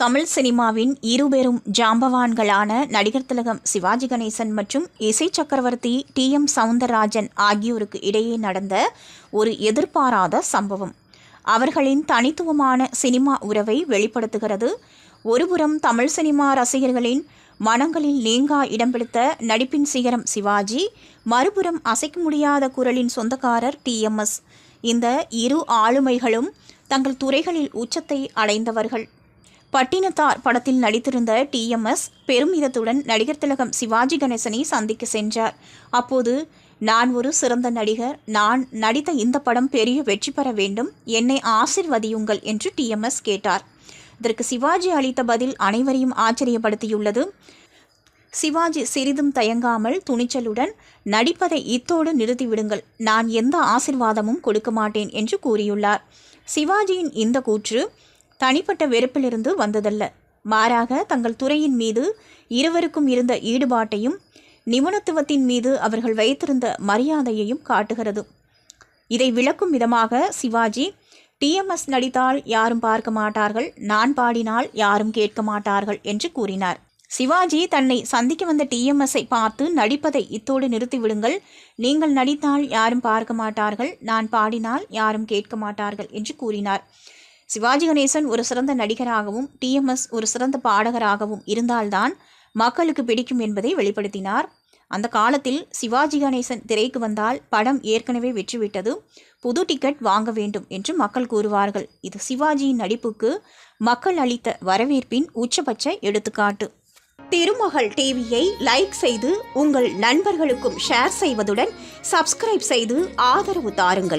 தமிழ் சினிமாவின் இருபெரும் ஜாம்பவான்களான நடிகர் திலகம் சிவாஜி கணேசன் மற்றும் இசை சக்கரவர்த்தி டி எம் சவுந்தரராஜன் ஆகியோருக்கு இடையே நடந்த ஒரு எதிர்பாராத சம்பவம். அவர்களின் தனித்துவமான சினிமா உறவை வெளிப்படுத்துகிறது. ஒருபுறம் தமிழ் சினிமா ரசிகர்களின் மனங்களில் நீங்கா இடம் பிடித்த நடிப்பின் சிகரம் சிவாஜி மறுபுறம் அசைக்க முடியாத குரலின் சொந்தக்காரர் டிஎம்எஸ் இந்த இரு ஆளுமைகளும் தங்கள் துறைகளில் உச்சத்தை அடைந்தவர்கள். பட்டினத்தார் படத்தில் நடித்திருந்த டிஎம்எஸ் பெருமிதத்துடன் நடிகர் திலகம் சிவாஜி கணேசனை சந்திக்க சென்றார். அப்போது நான் ஒரு சிறந்த நடிகர். நான் நடித்த இந்த படம் பெரிய வெற்றி பெற வேண்டும். என்னை ஆசிர்வதியுங்கள் என்று டிஎம்எஸ் கேட்டார். இதற்கு சிவாஜி அளித்த பதில் அனைவரையும் ஆச்சரியப்படுத்தியுள்ளது. சிவாஜி சிறிதும் தயங்காமல் துணிச்சலுடன் நடிப்பதை இத்தோடு நிறுத்திவிடுங்கள். நான் எந்த ஆசிர்வாதமும் கொடுக்க மாட்டேன் என்று கூறியுள்ளார். சிவாஜியின் இந்த கூற்று தனிப்பட்ட வெறுப்பிலிருந்து வந்ததல்ல. மாறாக தங்கள் துறையின் மீது இருவருக்கும் இருந்த ஈடுபாட்டையும் நிபுணத்துவத்தின் மீது அவர்கள் வைத்திருந்த மரியாதையையும் காட்டுகிறது. இதை விளக்கும் விதமாக சிவாஜி டிஎம்எஸ் நடித்தால் யாரும் பார்க்க மாட்டார்கள் நான் பாடினால் யாரும் கேட்க மாட்டார்கள் என்று கூறினார். சிவாஜி தன்னை சந்திக்க வந்த டிஎம்எஸ்ஸை பார்த்து நடிப்பதை இத்தோடு நிறுத்திவிடுங்கள் நீங்கள் நடித்தால் யாரும் பார்க்க மாட்டார்கள் நான் பாடினால் யாரும் கேட்க மாட்டார்கள் என்று கூறினார். சிவாஜி கணேசன் ஒரு சிறந்த நடிகராகவும் டிஎம்எஸ் ஒரு சிறந்த பாடகராகவும் இருந்தால்தான் மக்களுக்கு பிடிக்கும் என்பதை வெளிப்படுத்தினார். அந்த காலத்தில் சிவாஜி கணேசன் திரைக்கு வந்தால் படம் ஏற்கனவே வெற்றிவிட்டது புது டிக்கெட் வாங்க வேண்டும் என்று மக்கள் கூறுவார்கள். இது சிவாஜியின் நடிப்புக்கு மக்கள் அளித்த வரவேற்பின் உச்சபட்ச எடுத்துக்காட்டு. திருமகள் டிவியை லைக் செய்து உங்கள் நண்பர்களுக்கும் ஷேர் செய்வதுடன் சப்ஸ்கிரைப் செய்து ஆதரவு தாருங்கள்.